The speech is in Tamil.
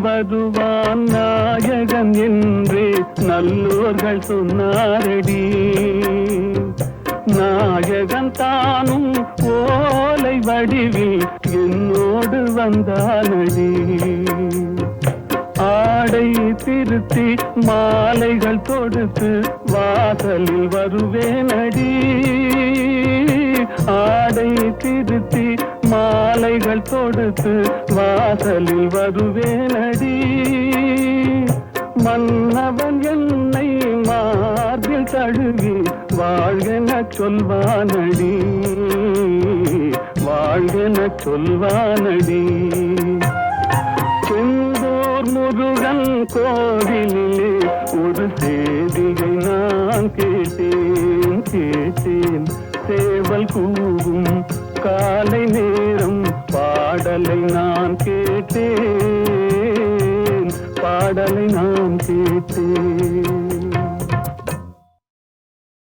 நான் நாயகன் என்று நல்லோர்கள் சொன்னாரடி. நாயகன் தானும் ஓலை வடிவில் என்னோடு வந்தானடி. ஆடை திருத்தி மாலைகள் தொடுத்து வாசலில் வருவேனடி. ஆடை திரு கொடுத்து வாசலில் வருவேனடி. மன்னவன் என்னை மார்பில் தழுவி வாழ்கென சொல்வானடி. வாழ்கென சொல்வானடி. செந்தூர் முருகன் கோவிலிலே ஒரு செய்தியை நான் கேட்டேன். நான் கேட்டேன். பாடலை நான் கேட்டேன்.